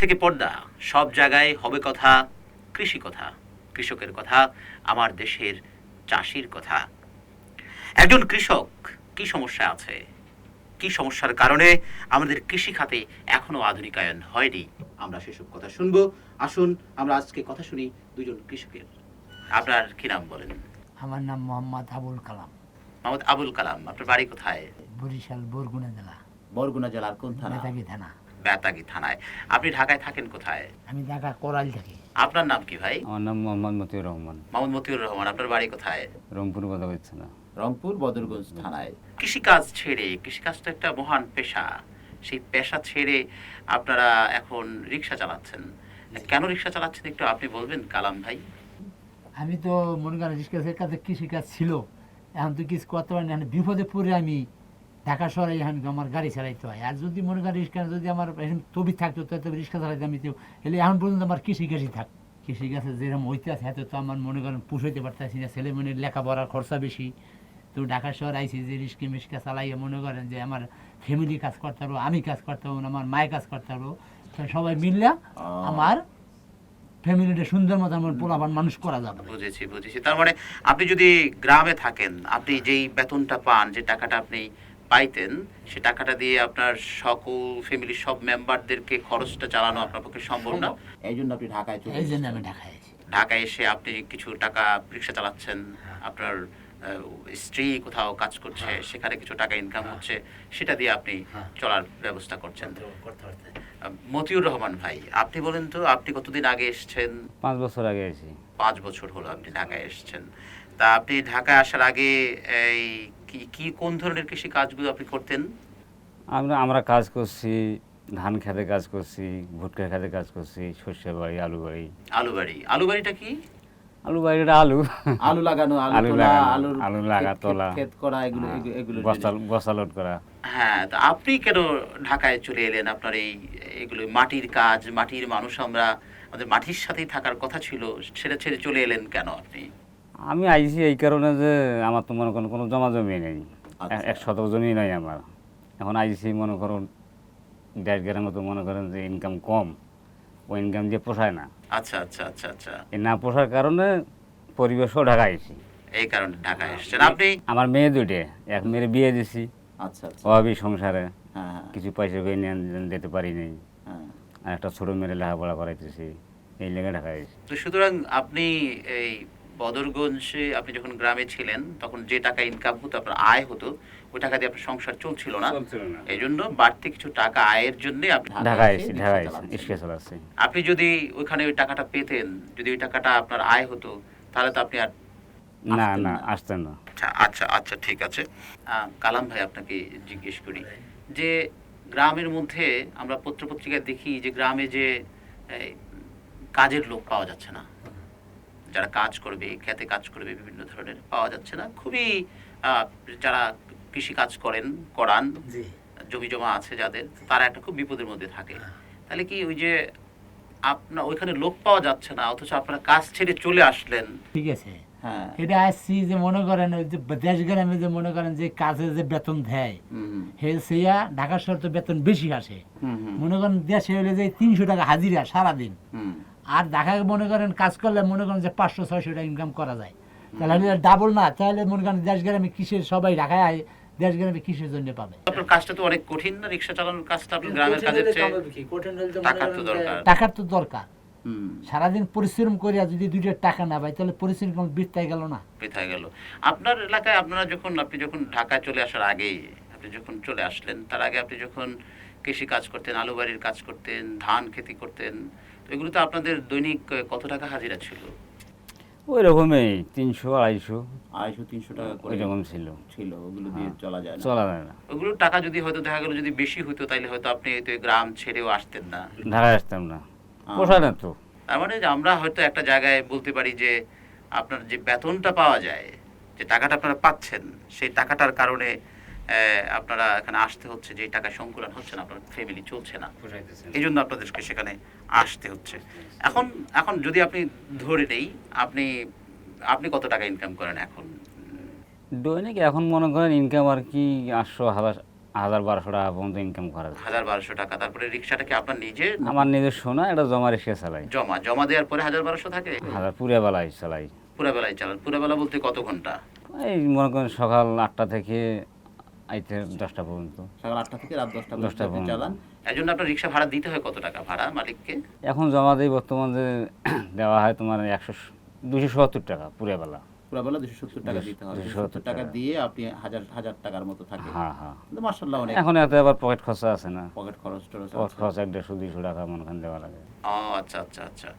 থেকে পর্দা। সব জায়গায় হবে কথা কৃষি কথা কৃষকের কথা আমার দেশের চাষির কথা। একজন কৃষক কি সমস্যা আছে? কি সমস্যার কারণে আমাদের কৃষি খাতে এখনও আধুনিকায়ন হয়নি? আমরা সেসব কথা শুনব। আসুন আমরা আজকে কথা শুনি দুজন কৃষকের। আপনার কি নাম বলেন? আমার নাম মোহাম্মদ আবুল কালাম। মোহাম্মদ আবুল কালাম আপনার বাড়ি কোথায়? বরিশাল বরগুনা জেলা। বরগুনা জেলার কোন থানা? থানা। বেতাগি থানায়। আপনি ঢাকায় থাকেন কোথায়? আমি ঢাকা কোরাল থাকি। আপনার নাম কি ভাই? আমার নাম মোহাম্মদ মতিউর রহমান। মোহাম্মদ মতিউর রহমান আপনার বাড়ি কোথায়? রংপুর কথা হচ্ছে না রংপুর বদরগঞ্জ থানায়। কৃষিকাজ ছেড়ে কৃষিকাজ তো একটা মহান পেশা। সেই পেশা ছেড়ে আপনারা এখন রিক্সা চালাচ্ছেন। কেন রিক্সা চালাচ্ছেন একটু আপনি বলবেন কালাম ভাই? আমি তো মনে করেন রিক্সার কাছে কৃষিকাজ ছিল। এখন তো কিছু করতে পারি না। এখন বিপদে পড়ে আমি ঢাকা শহরে এখন আমার গাড়ি চালাইতে হয়। আর যদি মনে করেন রিক্সা যদি আমার তবি থাকতো তাহলে রিক্সা চালাইতে আমি তো এলে এখন পর্যন্ত আমার কৃষিকাজই থাক। কৃষিকাজে যেরকম ঐতিহাস এত তো আমার মনে করেন পুষাইতে পারতেছি না ছেলে মেয়ের লেখাপড়ার খরচা বেশি। তো ঢাকা শহর আইসি যে রিস্কি মিস্কা চালাইয়া মনে করেন যে আমার ফ্যামিলি কাজ করতে পারব আমি কাজ করতে পারব আমার মায়ের কাজ করতে পারব। সবাই মিললে আমার ফ্যামিলিটা সুন্দর মতো আমার পোলাপান মানুষ করা যাবে। বুঝেছি বুঝেছি। তার মানে আপনি যদি গ্রামে থাকেন আপনি যেই বেতনটা পান যে টাকাটা আপনি পাইতেন সে টাকাটা দিয়ে আপনার সকল ফ্যামিলির সব মেম্বারদেরকে খরচটা চালানো আপনার পক্ষে সম্ভব না। এই জন্য আপনি ঢাকায় চলে এই জন্য এসেছেন। আমি ঢাকায় আছি। ঢাকায় এসে আপনি কিছু টাকা রিক্সা চালাচ্ছেন আপনার স্ত্রী কোথাও কাজ করছে সেখানে কিছু টাকা ইনকাম হচ্ছে সেটা দিয়ে আপনি চলার ব্যবস্থা করছেন। মতিউর রহমান ভাই আপনি বলেন তো আপনি কতদিন আগে এসেছেন? পাঁচ বছর আগে আছি পাঁচ বছর হলো আপনি ঢাকায় এসেছেন। তা আপনি ঢাকায় আসার আগে এই কি কি কোন ধরনের কৃষি কাজগুলো আপনি করতেন? আমরা আমরা কাজ করছি ধান খেতে কাজ করছি ভুট্টা খেতে কাজ করছি সর্ষে বাড়ি আলু বাড়ি। আলু বাড়ি। আলু বাড়িটা কি? আলু বাড়িটা আলু। আলু লাগানো আলু আলু আলু লাগা, ক্ষেত- তোলা। ক্ষেত করা এগুলো এগুলো- এগুলো বস্তা বস্তা লোড করা। হ্যাঁ তা আপনি কেন ঢাকায় চলে এলেন আপনার এই এগুলো মাটির কাজ মাটির মানুষ আমরা আমাদের মাটির সাথেই থাকার কথা ছিল সেটা ছেড়ে চলে এলেন কেন আপনি? আমি আইছি এই কারণে যে আমার তো মনে করেন কোনো জমা জমি নেই। আচ্ছা। এক- শতক জমি নাই আমার। এখন আইছি মনে করুন দেড় গ্রাম মতো মনে করেন যে ইনকাম কম। ওই ইনকাম দিয়ে পোষায় না। আচ্ছা আচ্ছা আচ্ছা আচ্ছা। এই না পোষার কারণে পরিবেশও ঢাকা আইছি। এই কারণে ঢাকায় এসেছেন। আপনি? আমার মেয়ে দুইটে। এক মেয়ের বিয়ে দিছি। আচ্ছা আচ্ছা। অভাবী সংসারে। হ্যাঁ হ্যাঁ, কিছু পয়সা করে নিয়ে দিতে পারি নাই। হ্যাঁ। আর একটা ছোটো মেয়ের লেখাপড়া করাইতেছি। এই লেগে ঢাকা আইছি। তো সুতরাং আপনি এই বদরগঞ্জে আপনি যখন গ্রামে ছিলেন তখন যে টাকা ইনকাম হতো আপনার আয় হতো ওই টাকা দিয়ে আপনার সংসার চলছিল না। এই জন্য বাড়তি কিছু টাকা আয়ের জন্য আপনি যদি ওইখানে ওই টাকাটা পেতেন যদি ওই টাকাটা আপনার আয় হতো তাহলে তো আপনি আর না না। আসতেন না। আচ্ছা আচ্ছা আচ্ছা ঠিক আছে। আহ, কালাম ভাই আপনাকে জিজ্ঞেস করি যে গ্রামের মধ্যে আমরা পত্রপত্রিকায় দেখি যে গ্রামে যে কাজের লোক পাওয়া যাচ্ছে না। যারা কাজ করবে খেতে কাজ করবে বিভিন্ন ধরনের পাওয়া যাচ্ছে না। খুবই যারা কৃষি কাজ করেন করান জমি জমা আছে যাদের তারা একটা খুব বিপদের মধ্যে থাকে। তাহলে কি ওই যে আপনার ওইখানে লোক পাওয়া যাচ্ছে না অথচ আপনারা কাজ ছেড়ে চলে আসলেন? ঠিক আছে। হ্যাঁ। এটা আসছি যে মনে করেন ওই যে দেশ গ্রামে যে মনে করেন যে কাজে যে বেতন দেয় হে সেইয়া ঢাকা শহর তো বেতন বেশি আসে। মনে করেন দেশে হলে যে তিনশো টাকা হাজিরা সারাদিন। হুম, আর ঢাকায় মনে করেন কাজ করলে মনে করেন যে পাঁচশো ছয়শো টাকা ইনকাম করা যায়। তাহলে ডাবল না তাহলে মনে করেন দেশ গ্রামে কিসের সবাই ঢাকায় আয় দেশ গ্রামে কিসের জন্য পাবে? আপনার কাজটা তো অনেক কঠিন না রিক্সা চালানোর কাজটা আপনার গ্রামের কাজের চেয়ে টাকার তো দরকার। টাকার তো দরকার। সারাদিন পরিশ্রম করিয়া যদি দুইটা টাকা না পাই তাহলে পরিশ্রম বৃত্তায় গেল না? বৃথা গেল। আপনার এলাকায় আপনারা যখন আপনি যখন ঢাকায় চলে আসার আগেই আপনি যখন চলে আসলেন তার আগে আপনি যখন কৃষি কাজ করতেন আলু বাড়ির কাজ করতেন ধান খেতি করতেন তো এগুলোতে আপনাদের দৈনিক কত টাকা হাজিরা ছিল? ওই রকমই তিনশো আড়াইশো। আড়াইশো তিনশো টাকা করে ওই ছিল। ছিল ওগুলো দিয়ে চলা যায় চলা যায় না। ওগুলো টাকা যদি হয়তো দেখা গেল যদি বেশি হতো তাহলে হয়তো আপনি হয়তো গ্রাম ছেড়েও আসতেন না। ঢাকায় আসতাম না। পোষায় না তো। তার মানে যে আমরা হয়তো একটা জায়গায় বলতে পারি যে আপনার যে বেতনটা পাওয়া যায় যে টাকাটা আপনারা পাচ্ছেন সেই টাকাটার কারণে আপনারা এখানে আসতে হচ্ছে যে টাকা সংকুলন হচ্ছে না আপনার ফ্যামিলি চলছে না। এই জন্য আপনাদেরকে সেখানে আসতে হচ্ছে। এখন এখন যদি আপনি ধরে নেই আপনি আপনি কত টাকা ইনকাম করেন এখন? দৈনিক এখন মনে করেন ইনকাম আর কি আটশো হাজার হাজার বারোশো টাকা পর্যন্ত ইনকাম করা যায়। হাজার বারোশো টাকা তারপরে রিক্সাটা কি আপনার নিজে? আমার নিজের সোনা এটা জমা রেখে চালাই। জমা জমা দেওয়ার পরে হাজার বারোশো থাকে? হাজার পুরিয়া বেলায় চালাই। পুরা বেলায় চালান পুরা বেলা বলতে কত ঘণ্টা? এই মনে করেন সকাল আটটা থেকে আইতে দশটা পর্যন্ত। সকাল আটটা থেকে রাত দশটা দশটা পর্যন্ত। চালান। এর জন্য আপনার রিক্সা ভাড়া দিতে হয় কত টাকা ভাড়া মালিককে? এখন জমা দেই বর্তমান যে দেওয়া হয় তোমার একশো দুশো সত্তর টাকা পুরিয়া বেলা পুরো দুশো সত্তর টাকা দিতে হবে। দুশো সত্তর টাকা। দিয়ে আপনি হাজার হাজার টাকার মতো থাকে। হ্যাঁ হ্যাঁ। মার্শাল্লাহ অনেক এখন এত আবার পকেট খরচা আছে না। পকেট খরচ টরচ। খরচা এক দেড়শো দুইশো টাকা মনে দেওয়া লাগে। ও আচ্ছা আচ্ছা আচ্ছা।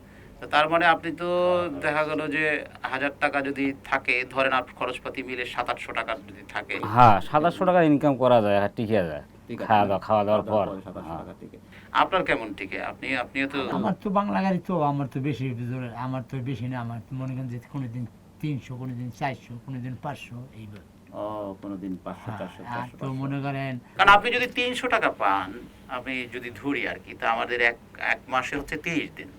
তার মানে আপনি তো দেখা গেল যে হাজার টাকা যদি থাকে ধরেন আপনার খরচপাতি মিলে সাত আটশো টাকা যদি থাকে। হ্যাঁ সাতাশশো টাকা ইনকাম করা যায় আর টিকে যায়। খাওয়া দাওয়া খাওয়া দাওয়ার পর। হ্যাঁ। আপনার কেমন টিকে? আপনি আপনিও তো আমার তো বাংলা গাড়ি তো আমার তো বেশি জোরে আমার তো বেশি না আমার তো মনে করেন যে কোনোদিন তিনশো কোনোদিন চারশো কোনোদিন পাঁচশো এইবার। ও কোনোদিন পাঁচশো হ্যাঁ, চারশো তো মনে করেন কারণ আপনি যদি তিনশো টাকা পান আপনি যদি ধরি আর কি তা আমাদের এক এক মাসে হচ্ছে তিরিশ দিন।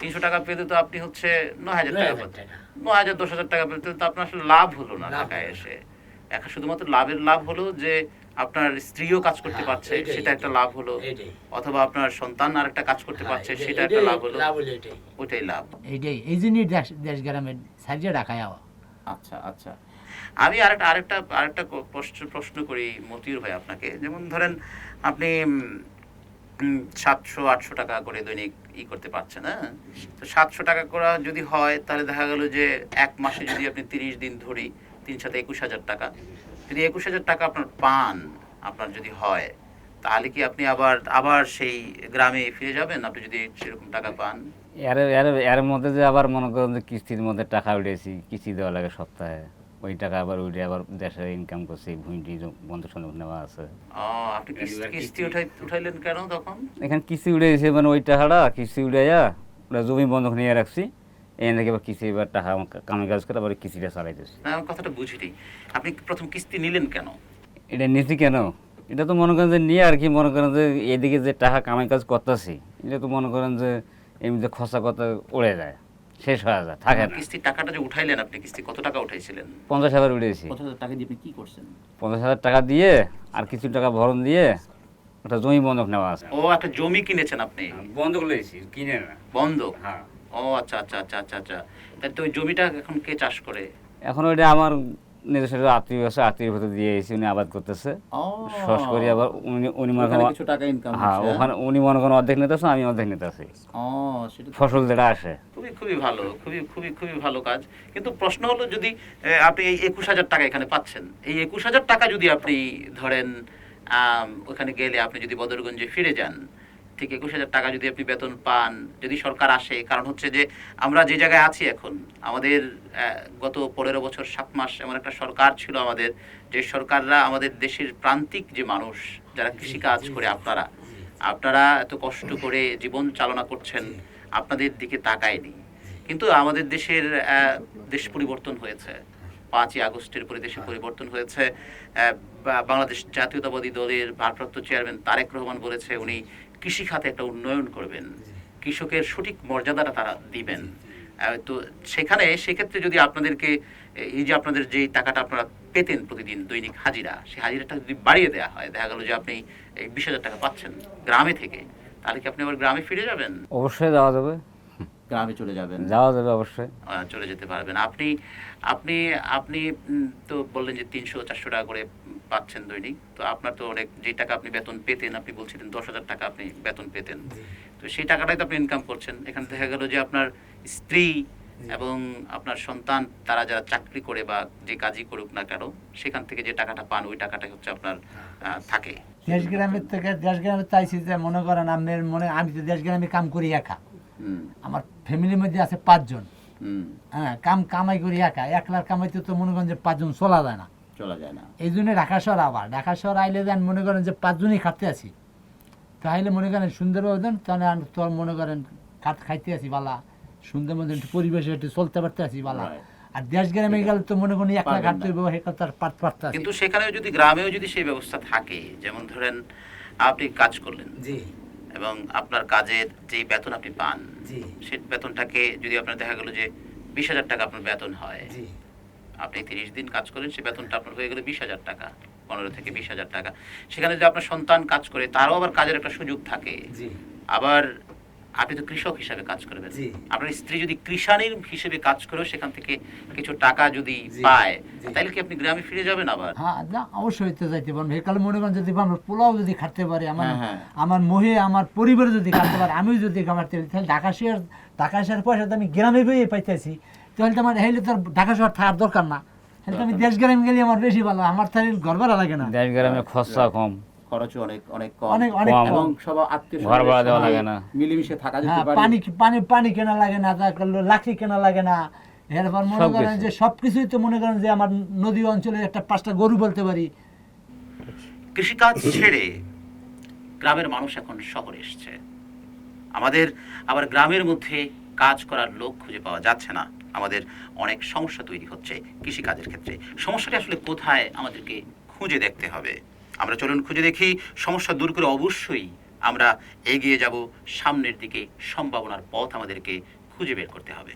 তিনশো টাকা পেতে তো আপনি হচ্ছে নয় হাজার টাকা পাচ্ছেন। নয় হাজার দশ হাজার টাকা পেতে তো আপনার আসলে লাভ হলো না ঢাকায় এসে। এখন শুধুমাত্র লাভের লাভ হলো যে আপনার স্ত্রীও কাজ করতে পারছে সেটা একটা লাভ হলো। অথবা আপনার সন্তান আর একটা কাজ করতে পারছে সেটা একটা লাভ হলো। ওইটাই লাভ। এইটাই এই জন্যই দেশ দেশ গ্রামের রাখায় আওয়া। আচ্ছা আচ্ছা। আমি আরেকটা আরেকটা আরেকটা প্রশ্ন প্রশ্ন করি মতির ভাই আপনাকে। যেমন ধরেন আপনি সাতশো আটশো টাকা করে দৈনিক ই করতে পারছে না। তো সাতশো টাকা করা যদি হয়, তাহলে দেখা গেল যে এক মাসে যদি আপনি তিরিশ দিন ধরি, তিন সাথে একুশ হাজার টাকা। যদি একুশ হাজার টাকা আপনার পান, আপনার যদি হয়, তাহলে কি আপনি আবার আবার সেই গ্রামে ফিরে যাবেন? আপনি যদি সেরকম টাকা পান। এর এর মধ্যে যে আবার মনে করেন যে কিস্তির মধ্যে টাকা উঠেছি, কিস্তি দেওয়া লাগে সপ্তাহে। ওই টাকা আবার উঠে আবার দেশে ইনকাম করছি ভুঁইটি বন্ধু সন্ধু নেওয়া আছে। আপনি কিস্তি- উঠাইলেন কেন তখন? এখানে কিস্তি উঠে গেছে মানে ওই টাকাটা কিস্তি উঠে যা ওটা জমি বন্ধক নিয়ে রাখছি। এখান থেকে আবার কিস্তি এবার টাকা কামে কাজ করে আবার কিস্তিটা চালাইতেছি। না আমার কথাটা বুঝিনি আপনি প্রথম কিস্তি নিলেন কেন? এটা নিছি কেন? এটা তো মনে করেন যে নিয়ে আর কি মনে করেন যে এদিকে যে টাকা কামাই কাজ করতেছি এটা তো মনে করেন যে এমনিতে খসা কথা উড়ে যায়। শেষ হয়ে যায় থাকে না। কিস্তির টাকাটা যে উঠাইলেন আপনি কিস্তি কত টাকা উঠাইছিলেন? পঞ্চাশ হাজার উঠেছি পঞ্চাশ হাজার টাকা দিয়ে আপনি কি করছেন? পঞ্চাশ হাজার টাকা দিয়ে আর কিছু টাকা ভরণ দিয়ে ওটা জমি বন্ধক নেওয়া আছে। ও একটা জমি কিনেছেন আপনি? বন্ধক লেছি কিনে না। বন্ধক? হ্যাঁ। ও আচ্ছা আচ্ছা আচ্ছা আচ্ছা আচ্ছা। তাহলে তো ওই জমিটা এখন কে চাষ করে? এখন ওইটা আমার নিজস্ব আত্মীয় আছে আত্মীয় ভেতর দিয়ে এসে উনি আবাদ করতেছে। সস করি আবার উনি উনি মনে করেন কিছু টাকা ইনকাম হ্যাঁ ওখানে উনি মনে করেন অর্ধেক নিতেছে আমি অর্ধেক নিতেছি ও সেটা ফসল যেটা আসে। খুবই খুবই ভালো খুবই খুবই খুবই ভালো কাজ। কিন্তু প্রশ্ন হলো যদি আপনি এই একুশ হাজার টাকা এখানে পাচ্ছেন এই একুশ হাজার টাকা যদি আপনি ধরেন ওখানে গেলে আপনি যদি বদরগঞ্জে ফিরে যান ঠিক একুশ হাজার টাকা যদি আপনি বেতন পান যদি সরকার আসে কারণ হচ্ছে যে আমরা যে জায়গায় আছি এখন আমাদের গত পনেরো বছর সাত মাস এমন একটা সরকার ছিল আমাদের যে সরকাররা আমাদের দেশের প্রান্তিক যে মানুষ যারা কৃষিকাজ করে আপনারা আপনারা এত কষ্ট করে জীবন চালনা করছেন আপনাদের দিকে তাকায়নি। কিন্তু আমাদের দেশের দেশ পরিবর্তন হয়েছে। পাঁচই আগস্টের পরে দেশে পরিবর্তন হয়েছে। আহ, বাংলাদেশ জাতীয়তাবাদী দলের ভারপ্রাপ্ত চেয়ারম্যান তারেক রহমান বলেছে উনি কৃষি খাতে একটা উন্নয়ন করবেন। কৃষকের সঠিক মর্যাদাটা তারা দিবেন। তো সেখানে সেক্ষেত্রে যদি আপনাদেরকে এই যে আপনাদের যে টাকাটা আপনারা পেতেন প্রতিদিন দৈনিক হাজিরা সেই হাজিরাটা যদি বাড়িয়ে দেওয়া হয় দেখা গেল যে আপনি এই বিশ হাজার টাকা পাচ্ছেন গ্রামে থেকে তাহলে কি আপনি আবার গ্রামে ফিরে যাবেন? অবশ্যই যাওয়া যাবে। গ্রামে চলে যাবেন। যাওয়া যাবে অবশ্যই। আহ, চলে যেতে পারবেন। আপনি আপনি আপনি তো বললেন যে তিনশো চারশো টাকা করে পাচ্ছেন দৈনিক। তো আপনার তো অনেক যে টাকা আপনি বেতন পেতেন আপনি বলছিলেন দশ হাজার টাকা আপনি বেতন পেতেন। তো সেই টাকাটাই তো আপনি ইনকাম করছেন। এখানে দেখা গেল যে আপনার স্ত্রী এবং আপনার সন্তান তারা যারা চাকরি করে বা যে কাজই করুক না কেন সেখান থেকে যে টাকাটা পান ওই টাকাটাই হচ্ছে আপনার থাকে। দেশ গ্রামের থেকে দেশ গ্রামে চাইছি যে মনে করেন আপনার মনে আমি তো দেশ গ্রামে কাম করি একা। আমার ফ্যামিলির মধ্যে আছে পাঁচজন। হ্যাঁ কাম কামাই করি একা। একলার কামাইতে তো মনে করেন যে পাঁচজন চলা যায় না। চলা যায় না। এই জন্য ঢাকা শহর আবার। ঢাকা শহর আইলে যান মনে করেন যে পাঁচজনই খাটতে আছি। তাহলে মনে করেন সুন্দর দেন তাহলে তোর মনে করেন খাট খাইতে আছি বালা। সুন্দর মতো একটু পরিবেশে একটু চলতে পারতে আছি বালা। আর দেশ গ্রামে গেলে তো মনে করেন একলা তার পারতে কিন্তু সেখানেও যদি গ্রামেও যদি সেই ব্যবস্থা থাকে যেমন ধরেন আপনি কাজ করলেন। জি। এবং আপনার কাজের যেই বেতন আপনি পান জি। সেই বেতনটাকে যদি আপনার দেখা গেল যে বিশ হাজার টাকা আপনার বেতন হয় জি। আপনি তিরিশ দিন কাজ করেন সেই বেতনটা আপনার হয়ে গেলে বিশ হাজার টাকা পনেরো থেকে বিশ হাজার টাকা। সেখানে যদি আপনার সন্তান কাজ করে তারও আবার কাজের একটা সুযোগ থাকে। আবার আপনি তো কৃষক হিসাবে কাজ করবেন। আপনার স্ত্রী যদি কৃষানির হিসেবে কাজ করেও সেখান থেকে কিছু টাকা যদি পায় তাহলে কি আপনি গ্রামে ফিরে যাবেন আবার? হ্যাঁ না অবশ্যই তো যাইতে পারব। একালে মনে করেন যদি আমরা পোলাও যদি খাটতে পারি আমার হ্যাঁ, হ্যাঁ। আমার মহে আমার পরিবারে যদি খাটতে পারে আমিও যদি খাবারতে পারি তাহলে ঢাকা শহর ঢাকা শহর পয়সা তো আমি গ্রামে বইয়ে পাইতেছি। তাহলে তো আমার হেলে তো ঢাকা শহর থাকার দরকার না। তাহলে তো আমি দেশ গ্রামে গেলে আমার বেশি ভালো আমার তাহলে ঘর ভাড়া লাগে না। দেশ গ্রামে খরচা কম। খরচও অনেক অনেক কম। অনেক অনেক এবং সব আত্মীয় ঘর ভাড়া দেওয়া লাগে না। মিলেমিশে থাকা যেতে হ্যাঁ পারে। পানি পানি পানি কেনা লাগে না তারপর লাকড়ি কেনা লাগে না। এরপর মনে করেন যে সব তো মনে করেন যে আমার নদী অঞ্চলে একটা পাঁচটা গরু বলতে পারি। কৃষিকাজ ছেড়ে গ্রামের মানুষ এখন শহরে এসছে। আমাদের আবার গ্রামের মধ্যে কাজ করার লোক খুঁজে পাওয়া যাচ্ছে না। আমাদের অনেক সমস্যা তৈরি হচ্ছে কৃষিকাজের ক্ষেত্রে। সমস্যাটা আসলে কোথায় আমাদেরকে খুঁজে দেখতে হবে? আমরা চলুন খুঁজে দেখি, সমস্যা দূর করে অবশ্যই আমরা এগিয়ে যাব, সামনের দিকে সম্ভাবনার পথ আমাদেরকে খুঁজে বের করতে হবে।